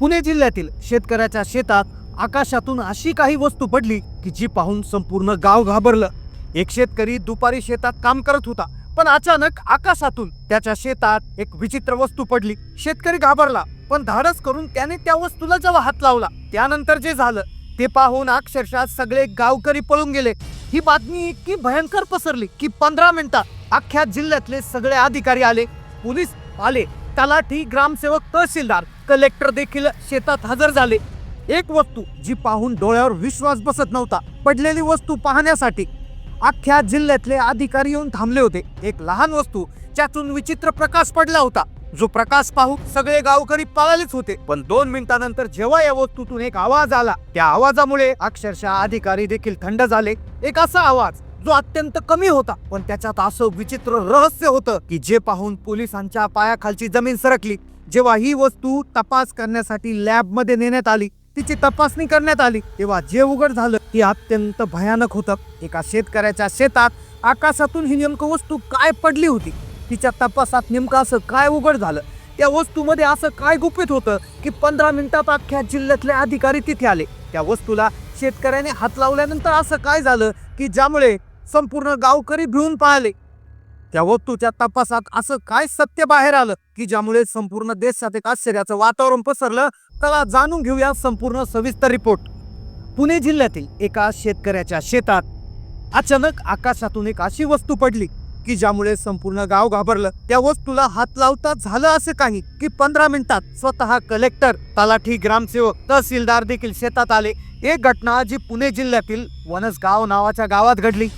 पुणे जिल्ह्यातील शेतकऱ्याच्या शेतात आकाशातून अशी काही वस्तू पडली की जी पाहून संपूर्ण गाव घाबरलं. एक शेतकरी दुपारी शेतात काम करत होता पण अचानक आकाशातून त्याच्या शेतात एक विचित्र वस्तू पडली. शेतकरी घाबरला पण धाडस करून त्याने त्या वस्तूला जेव्हा हात लावला त्यानंतर जे झालं ते पाहून अक्षरशः सगळे गावकरी पळून गेले. ही बातमी इतकी भयंकर पसरली की पंधरा मिनिटात अख्ख्या जिल्ह्यातले सगळे अधिकारी आले पोलीस आले तलाठी ग्रामसेवक तहसीलदार कलेक्टर देखील शेतात हजर झाले. एक वस्तू जी पाहून डोळ्यावर विश्वास बसत नव्हता पडलेली वस्तू पाहण्यासाठी. अख्ख्या जिल्ह्यातले अधिकारी येऊन थांबले होते. एक लहान वस्तू ज्यातून विचित्र प्रकाश पडला होता. जो प्रकाश पाहून सगळे गावकरी पळालेच होते. पण दोन मिनिटानंतर जेव्हा या वस्तूतून एक आवाज आला त्या आवाजामुळे अक्षरशः अधिकारी देखील थंड झाले. एक असा आवाज जो अत्यंत कमी होता. पण त्याच्यात असं विचित्र रहस्य होतं की जे पाहून पोलिसांच्या पायाखालची जमीन सरकली. जेव्हा ही वस्तू तपास करण्यासाठी लॅबमध्ये नेण्यात आली तिची तपासणी करण्यात आली तेव्हा जे उघड झालं ती अत्यंत भयानक होतं. एका शेतकऱ्याच्या शेतात आकाशातून ही नेमकं वस्तू काय पडली होती? तिच्या तपासात नेमकं असं काय उघड झालं? त्या वस्तूमध्ये असं काय गुपित होतं की पंधरा मिनिटात अख्ख्या जिल्ह्यातले अधिकारी तिथे आले? त्या वस्तूला शेतकऱ्याने हात लावल्यानंतर असं काय झालं की ज्यामुळे संपूर्ण गावकरी भिवून पाहिले. त्या वस्तूच्या तपासात असं काय सत्य बाहेर आलं की ज्यामुळे संपूर्ण देशात एक आश्चर्याचं वातावरण पसरलं? चला जाणून घेऊया संपूर्ण सविस्तर रिपोर्ट. पुणे जिल्ह्यातील एका शेतकऱ्याच्या शेतात अचानक आकाशातून एक अशी वस्तू पडली की ज्यामुळे संपूर्ण गाव घाबरलं. त्या वस्तूला हात लावता झालं असं काही? की पंधरा मिनिटात स्वतः कलेक्टर तलाठी ग्रामसेवक तहसीलदार देखील शेतात आले? एक घटना जी पुणे जिल्ह्यातील वनसगाव नावाच्या गावात घडली.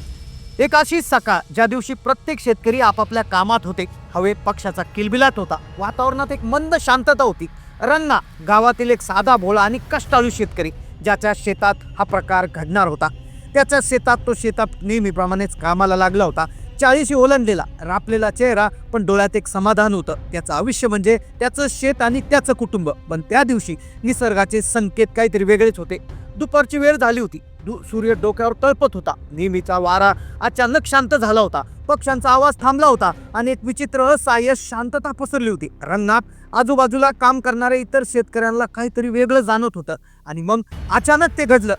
एक अशी सकाळ ज्या दिवशी प्रत्येक शेतकरी आपापल्या कामात होते हवे पक्षाचा किलबिलाट होता. वातावरणात एक मंद शांतता होती. रंगा गावातील एक साधा भोळा आणि कष्टाळू शेतकरी ज्याच्या शेतात हा प्रकार घडणार होता. त्याच्या शेतात तो शेतात नेहमीप्रमाणेच कामाला लागला होता. चाळीशी ओलांडलेला रापलेला चेहरा पण डोळ्यात एक समाधान होतं. त्याचं आयुष्य म्हणजे त्याचं शेत आणि त्याचं कुटुंब. पण त्या दिवशी निसर्गाचे संकेत काहीतरी वेगळेच होते. दुपारची वेळ झाली होती. सूर्य डोक्यावर तळपत होता. नेहमीचा वारा अचानक शांत झाला होता. पक्ष्यांचा आवाज थांबला होता आणि एक विचित्र असहाय्य शांतता पसरली होती. रंगनाथ आजूबाजूला काम करणाऱ्या इतर शेतकऱ्यांना काहीतरी वेगळं जाणवत होतं आणि मग अचानक ते घडलं.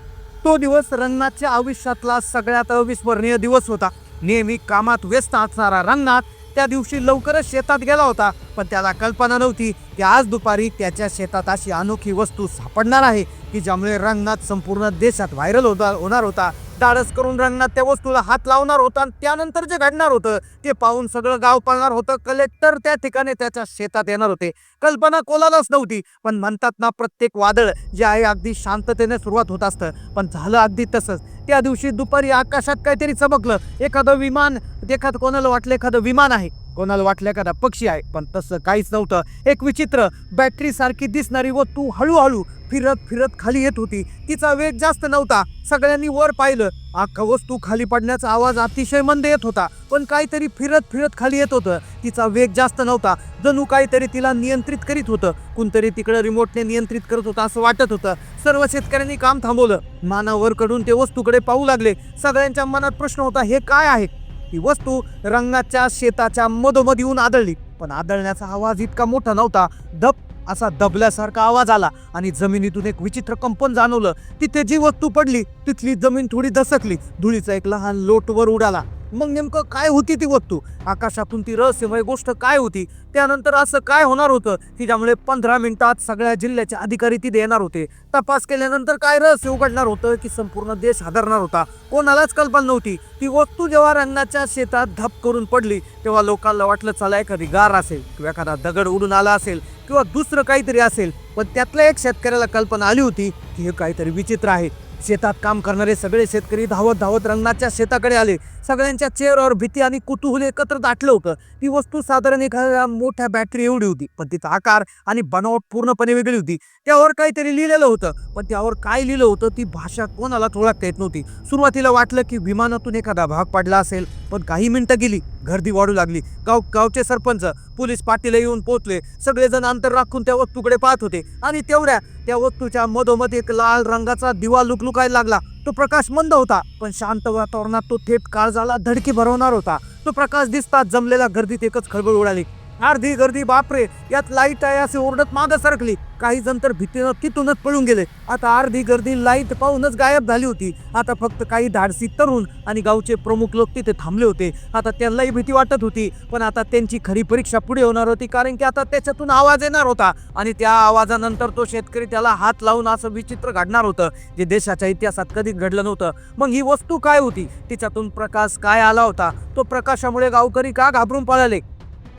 तो दिवस रंगनाथच्या आयुष्यातला सगळ्यात अविस्मरणीय दिवस होता. नेहमी कामात व्यस्त असणारा रंगनाथ त्या दिवशी लवकरच शेतात गेला होता पण त्याला कल्पना नव्हती की आज दुपारी त्याच्या शेतात अशी अनोखी वस्तू सापडणार आहे की ज्यामुळे रंगनाथ संपूर्ण देशात व्हायरल होता होणार होता. धाडस करून रंगणार त्या वस्तूला हात लावणार होता आणि त्यानंतर जे घडणार होतं ते पाहून सगळं गाव पळणार होतं. कलेक्टर त्या ठिकाणी त्याच्या शेतात येणार होते. कल्पना कोणालाच नव्हती पण म्हणतात ना प्रत्येक वादळ जे आहे अगदी शांततेने सुरुवात होत असतं. पण झालं अगदी तसंच. त्या दिवशी दुपारी आकाशात काहीतरी चमकलं. एखादं विमान एखादं कोणाला वाटलं एखादं विमान आहे. कोणाला वाटल्या का पक्षी आहे पण तसं काहीच नव्हतं. एक विचित्र बॅटरी सारखी दिसणारी वस्तू हळूहळू फिरत फिरत खाली येत होती. तिचा वेग जास्त नव्हता. सगळ्यांनी वर पाहिलं. अख्खा वस्तू खाली पडण्याचा आवाज अतिशय मंद येत होता पण काहीतरी फिरत फिरत खाली येत होतं. तिचा वेग जास्त नव्हता. जणू काहीतरी तिला नियंत्रित करीत होतं. कोणतरी तिकडं रिमोटने नियंत्रित करत होतं असं वाटत होतं. सर्व शेतकऱ्यांनी काम थांबवलं. मानावरकडून ते वस्तूकडे पाहू लागले. सगळ्यांच्या मनात प्रश्न होता हे काय आहे? ही वस्तू रंगाच्या शेताच्या मधोमध येऊन आदळली. पण आदळण्याचा आवाज इतका मोठा नव्हता. धप! असा दबल्यासारखा आवाज आला आणि जमिनीतून एक विचित्र कंपन जाणवलं. तिथे जी वस्तू पडली तिथली जमीन थोडी दसकली धुळीचा एक लहान लोट वर उडाला. मग नेमकं काय होती ती वस्तू? आकाशातून ती रहस्यमय गोष्ट काय होती? त्यानंतर असं काय होणार होतं? की ज्यामुळे पंधरा मिनिटात सगळ्या जिल्ह्याचे अधिकारी तिथे येणार होते. तपास केल्यानंतर काय रहस्य उघडणार होतं की संपूर्ण देश हादरणार होता? कोणालाच कल्पना नव्हती. ती वस्तू जेव्हा रंगाच्या शेतात धप करून पडली तेव्हा लोकांना वाटलं चला एखादी गार असेल किंवा एखादा दगड उडून आला असेल किंवा दुसरं काहीतरी असेल. पण त्यातल्या एक शेतकऱ्याला कल्पना आली होती की हे काहीतरी विचित्र आहे. शेतात काम करणारे सगळे शेतकरी धावत धावत रंगनाथच्या शेताकडे आले. सगळ्यांच्या चेहऱ्यावर भीती आणि कुतूहल एकत्र दाटलं होतं. ती वस्तू साधारण एखाद्या मोठ्या बॅटरी एवढी होती. पण तिचा आकार आणि बनावट पूर्णपणे वेगळी होती. त्यावर काहीतरी लिहिलेलं होतं. पण त्यावर काय लिहिलं होतं ती भाषा कोणाला ओळखता येत नव्हती. सुरुवातीला वाटलं की विमानातून एखादा भाग पडला असेल. पण काही मिनटं गेली गर्दी वाढू लागली. गाव गावचे सरपंच पोलीस पाटील येऊन पोहोचले. सगळेजण अंतर राखून त्या वस्तूकडे पाहत होते. आणि तेवढ्या त्या वस्तूच्या मधोमध एक लाल रंगाचा दिवा लुकलुकायला लागला. तो प्रकाश मंद होता पण शांत वातावरणात तो थेट काळजाला धडकी भरवणार होता. तो प्रकाश दिसता जमलेल्या गर्दीत एकच खळबळ उडाली. अर्धी गर्दी बापरे! यात लाइट आहे असे ओरडत मागं सरकली. काही जण तर भीतीनं तिथूनच पळून गेले. आता अर्धी गर्दी लाइट पाहूनच गायब झाली होती. आता फक्त काही धाडसी तरुण आणि गावचे प्रमुख लोक तिथे थांबले होते. आता त्यांनाही भीती वाटत होती. पण आता त्यांची खरी परीक्षा पुढे होणार होती कारण की आता त्याच्यातून आवाज येणार होता. आणि त्या आवाजानंतर तो शेतकरी त्याला हात लावून असं विचित्र घडणार होतं जे देशाच्या इतिहासात कधीच घडलं नव्हतं. मग ही वस्तू काय होती? तिच्यातून प्रकाश काय आला होता? तो प्रकाशामुळे गावकरी का घाबरून पळाले?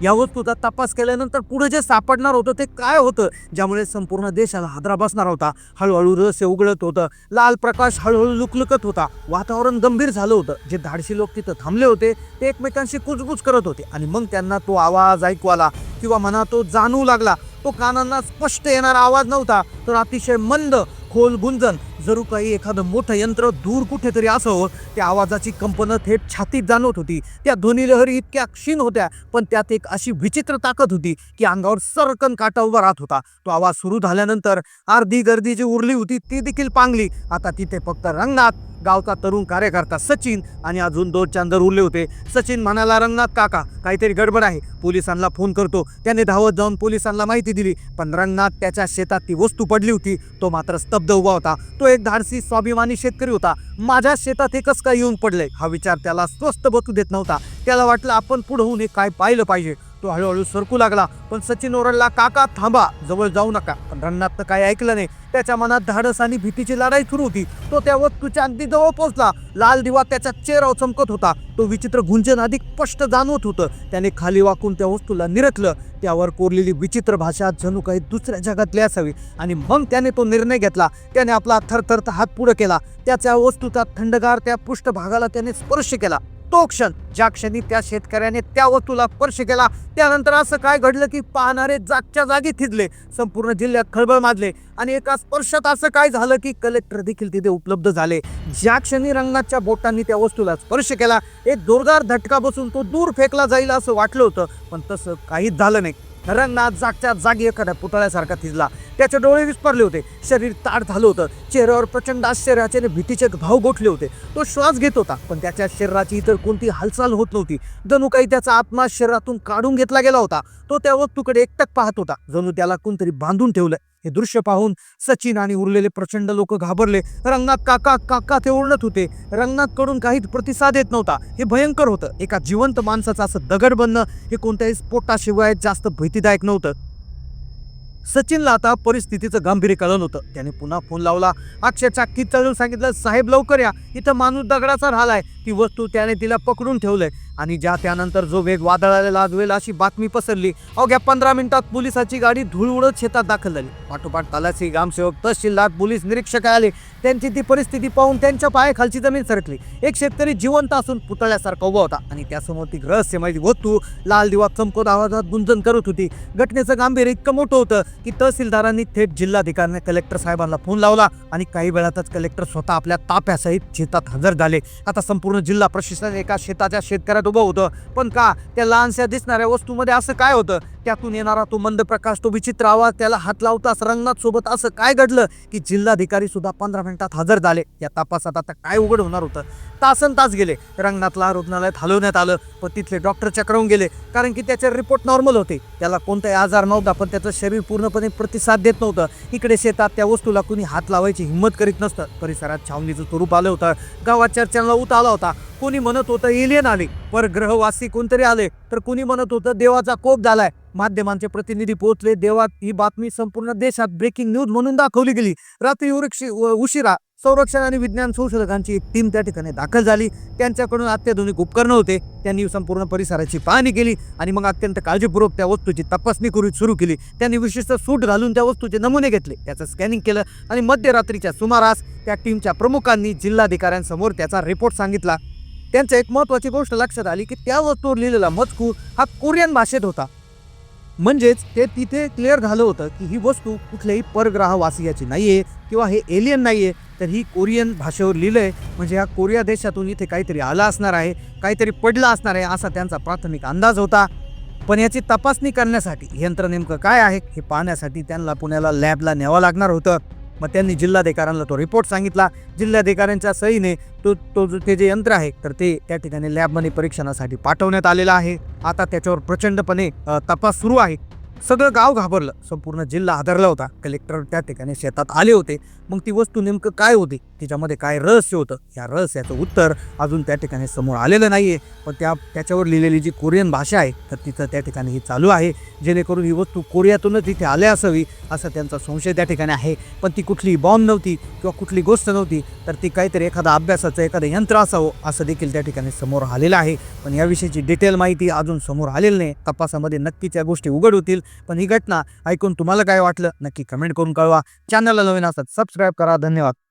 या वस्तूचा तपास केल्यानंतर पुढे जे सापडणार होतं ते काय होतं? ज्यामुळे संपूर्ण देशाला हादरा बसणार होता. हळूहळू रहस्य उघडत होतं. लाल प्रकाश हळूहळू लुकलुकत होता. वातावरण गंभीर झालं होतं. जे धाडशी लोक तिथं थांबले होते ते एकमेकांशी कुजबुज करत होते. आणि मग त्यांना तो आवाज ऐकू आला किंवा म्हणा तो जाणवू लागला. तो कानांना स्पष्ट येणारा आवाज नव्हता तर अतिशय मंद खोल गुंजन जरू काही एखादं मोठं यंत्र दूर कुठेतरी असावं. त्या आवाजाची कंपनं थेट छातीत जाणवत होती. त्या ध्वनिलहरी इतक्या क्षीण होत्या पण त्यात एक अशी विचित्र ताकद होती की अंगावर सरकन काटा उभा राहत होता. तो आवाज सुरू झाल्यानंतर अर्धी गर्दी जी उरली होती ती देखील पांगली. आता तिथे फक्त रंगनाथ गावचा तरुण कार्यकर्ता सचिन आणि अजून दोन चांदर उरले होते. सचिन म्हणाला रंगनाथ काका काहीतरी गडबड आहे. पोलिसांना फोन करतो. त्याने धावत जाऊन पोलिसांना माहिती दिली पण रंगनाथ त्याच्या शेतात ती वस्तू पडली होती. तो मात्र स्तब्ध उभा होता. तो एक धाडसी स्वाभिमानी शेतकरी होता. माझ्या शेतात हे कसं काय येऊन पडलंय? हा विचार त्याला स्वस्त बसू देत नव्हता. त्याला वाटलं आपण पुढे होऊन हे काय पाहिलं पाहिजे? तो हळूहळू सरकू लागला. पण सचिन ओरडला काका थांबा जवळ जाऊ नका. पण रंगनाथनं काही ऐकलं नाही. त्याच्या मनात धाडस आणि भीतीची लढाई सुरू होती. तो त्या वस्तूच्या अगदी जवळ पोहोचला. लाल दिवा त्याच्या चेहरा चमकत होता. तो विचित्र गुंजन अधिक स्पष्ट जाणवत होतं. त्याने खाली वाकून त्या वस्तूला निरखलं. त्यावर कोरलेली विचित्र भाषा जणू काही दुसऱ्या जगातली असावी. आणि मग त्याने तो निर्णय घेतला. त्याने आपला थरथरता हात पुढे केला. त्याच्या वस्तूचा थंडगार त्या पृष्ठभागाला त्याने स्पर्श केला. तो क्षण ज्या क्षणी त्या शेतकऱ्याने त्या वस्तूला स्पर्श केला त्यानंतर असं काय घडलं की पाहणारे जागच्या जागी थिजले संपूर्ण जिल्ह्यात खळबळ माजले आणि एका स्पर्शात असं काय झालं की कलेक्टर देखील तिथे उपलब्ध झाले. ज्या क्षणी रंगाच्या बोटांनी त्या वस्तूला स्पर्श केला एक जोरदार धटका बसून तो दूर फेकला जाईल असं वाटलं होतं पण तसं काहीच झालं नाही. रंगनाथ जागच्या जागी एखाद्या पुतळ्यासारखा थिजला. त्याचे डोळे विस्परले होते. शरीर ताट झालं होतं. चेहऱ्यावर प्रचंड आश्चर्याचे आणि भीतीचे भाव गोठले होते. तो श्वास घेत होता पण त्याच्या शरीराची इतर कोणती हालचाल होत नव्हती. जणू काही त्याचा आत्मा शरीरातून काढून घेतला गेला होता. तो त्या तुकडे एकटक पाहत होता. जणू त्याला कोणतरी बांधून ठेवलं हे दृश्य पाहून सचिन आणि उरलेले प्रचंड लोक घाबरले. रंगनाथ काका काका ते ओरडत होते. रंगनाथकडून काहीच प्रतिसाद येत नव्हता. हे भयंकर होतं. एका जिवंत माणसाचं असं दगड बनणं हे कोणत्याही स्फोटाशिवाय जास्त भीतीदायक नव्हतं. सचिनला आता परिस्थितीचं गांभीर्य कळलं होतं त्याने पुन्हा फोन लावला. अक्षरशः किचळून सांगितलं साहेब लवकर या. इथं माणूस दगडाचा राहिलाय. ती वस्तू त्याने तिला पकडून ठेवलंय. आणि ज्या त्यानंतर जो वेग वादळाला लागवेल अशी बातमी पसरली अवघ्या पंधरा मिनिटात पोलिसाची गाडी धूळ उडत शेतात दाखल झाली. पाठोपाठ तलासी ग्रामसेवक तहसीलदार पोलीस निरीक्षक आले. त्यांची ती परिस्थिती पाहून त्यांच्या पायाखालची जमीन सरकली. एक शेतकरी जिवंत असून पुतळ्यासारखा उभा होता आणि त्यासमोर ती रहस्यमय वस्तू लाल दिवा चमकत आवाजात गुंजन करत होती. घटनेचं गांभीर्य इतकं मोठं होतं की तहसीलदारांनी थेट जिल्हाधिकाऱ्याने कलेक्टर साहेबांना फोन लावला आणि काही वेळातच कलेक्टर स्वतः आपल्या ताप्यासहित शेतात हजर झाले. आता संपूर्ण जिल्हा प्रशासन एका शेताच्या शेतकऱ्यात उभं होतं. पण का त्या लहानशा दिसणाऱ्या वस्तूमध्ये असं काय होतं? त्यातून येणारा तो मंद प्रकाश तो विचित्र आवाज त्याला हात लावताच रंगनाथ सोबत असं काय घडलं की जिल्हाधिकारी सुद्धा पंधरा मिनिटात हजर झाले? या तपासात आता काय उघड होणार होतं? तासन तास गेले. रंगनाथला रुग्णालयात हलवण्यात आलं पण तिथले डॉक्टर चक्रावून गेले. कारण की त्याचे रिपोर्ट नॉर्मल होते. त्याला कोणताही आजार नव्हता पण त्याचं शरीर पूर्णपणे प्रतिसाद देत नव्हतं. इकडे शेतात त्या वस्तूला कुणी हात लावायची हिंमत करीत नसतं. परिसरात छावणीचं स्वरूप आलं होतं. गावात चर्चांना उत आला होता. कोणी म्हणत होतं एलियन आले. परग्रहवासी कोणतरी आले तर कुणी म्हणत होतं देवाचा कोप झालाय. माध्यमांचे प्रतिनिधी पोहोचले. देवात ही बातमी संपूर्ण देशात ब्रेकिंग न्यूज म्हणून दाखवली गेली. रात्री उरक्षी उशिरा संरक्षण आणि विज्ञान संशोधकांची एक टीम त्या ठिकाणी दाखल झाली. त्यांच्याकडून अत्याधुनिक उपकरणं होते. त्यांनी संपूर्ण परिसराची पाहणी केली आणि मग अत्यंत काळजीपूर्वक त्या वस्तूची तपासणी करू सुरू केली. त्यांनी विशिष्ट सूट घालून त्या वस्तूचे नमुने घेतले. त्याचं स्कॅनिंग केलं आणि मध्यरात्रीच्या सुमारास त्या टीमच्या प्रमुखांनी जिल्हाधिकाऱ्यांसमोर त्याचा रिपोर्ट सांगितला. त्यांचं एक महत्त्वाची गोष्ट लक्षात आली की त्या वस्तूवर लिहिलेला मजकूर हा कोरियन भाषेत होता. म्हणजेच ते तिथे क्लिअर झालं होतं की ही वस्तू कुठल्याही परग्रहवासियाची नाही आहे किंवा हे एलियन नाही आहे तर ही कोरियन भाषेवर लिहिलं आहे म्हणजे हा कोरिया देशातून इथे काहीतरी आलं असणार आहे काहीतरी पडलं असणार आहे असा त्यांचा प्राथमिक अंदाज होता. पण याची तपासणी करण्यासाठी यंत्र नेमकं काय आहे हे पाहण्यासाठी त्यांना पुण्याला लॅबला न्यावं लागणार होतं. मग त्यांनी जिल्हाधिकाऱ्यांना तो रिपोर्ट सांगितला. जिल्हाधिकाऱ्यांच्या सहीने तो तो जो ते जे यंत्र आहे तर ते त्या ठिकाणी लॅबमध्ये परीक्षणासाठी पाठवण्यात आलेलं आहे. आता त्याच्यावर प्रचंडपणे तपास सुरू आहे. सगळं गाव घाबरलं. संपूर्ण जिल्हा हादरला होता. कलेक्टर त्या ठिकाणी शेतात आले होते. मग ती वस्तू नेमकं काय होती? तिच्यामध्ये काय रहस्य होतं? या रहस्याचं उत्तर अजून त्या ठिकाणी समोर आलेलं नाही आहे पण त्या त्याच्यावर लिहिलेली जी कोरियन भाषा आहे तर तिचं त्या ठिकाणी ही चालू आहे. जेणेकरून ही वस्तू कोरियातूनच इथे आल्या असावी असा त्यांचा संशय त्या ठिकाणी आहे. पण ती कुठली बॉम्ब नव्हती किंवा कुठली गोष्ट नव्हती तर ती काहीतरी एखादा अभ्यासाचं एखादं यंत्र असावं असं देखील त्या ठिकाणी समोर आलेलं आहे. पण याविषयीची डिटेल माहिती अजून समोर आलेली नाही. तपासामध्ये नक्कीच या गोष्टी उघड होतील. पण ही घटना ऐकून तुम्हाला काय वाटलं नक्की कमेंट करून कळवा. चॅनलला नवीन असतात सबस्क्राईब करा. धन्यवाद.